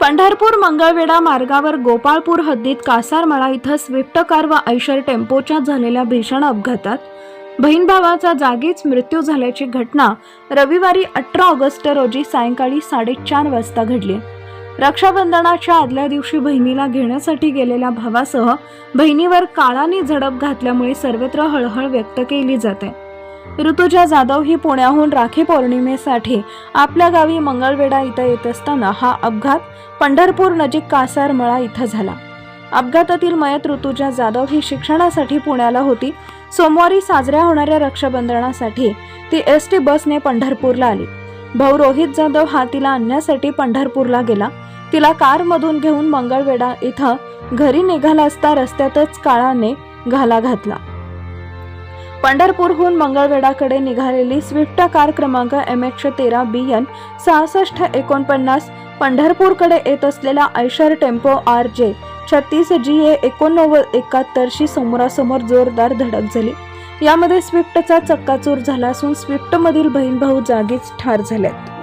पंढरपूर मंगळवेढा मार्गावर गोपाळपूर हद्दीत कासारमळा इथं स्विफ्ट कार व ऐशर टेम्पोच्या झालेल्या भीषण अपघातात बहीण भावाचा जागीच मृत्यू झाल्याची घटना रविवारी अठरा ऑगस्ट रोजी सायंकाळी साडेचार वाजता घडली. रक्षाबंधनाच्या आदल्या दिवशी बहिणीला घेण्यासाठी गेलेल्या भावासह बहिणीवर काळाने झडप घातल्यामुळे सर्वत्र हळहळ व्यक्त केली जाते. ऋतुजा जाधव ही पुण्याहून राखी पौर्णिमेसाठी आपल्या गावी मंगळवेढा इथं येत असताना हा अपघात पंढरपूर नजीक कासारमळा इथं झाला. अपघातातील मयत ऋतुजा जाधव ही शिक्षणासाठी पुण्याला होती. सोमवारी साजऱ्या होणाऱ्या रक्षाबंधनासाठी ती एस टी बसने पंढरपूरला आली. भाऊ रोहित जाधव हा तिला आणण्यासाठी पंढरपूरला गेला. तिला कारमधून घेऊन मंगळवेढा इथं घरी निघाला असता रस्त्यातच काळाने घाला घातला. पंढरपूरहून मंगळवेढाकडे निघालेली स्विफ्ट कार क्रमांक एम एकशे तेरा बी एन सहासष्ट एकोणपन्नास पंढरपूरकडे येत असलेला ऐशर टेम्पो आर जे छत्तीस जी ए एकोणनव्वद एकाहत्तरशी समोरासमोर जोरदार धडक झाली. यामध्ये स्विफ्टचा चक्काचूर झाला असून स्विफ्टमधील बहीण भाऊ जागीच ठार झाल्यात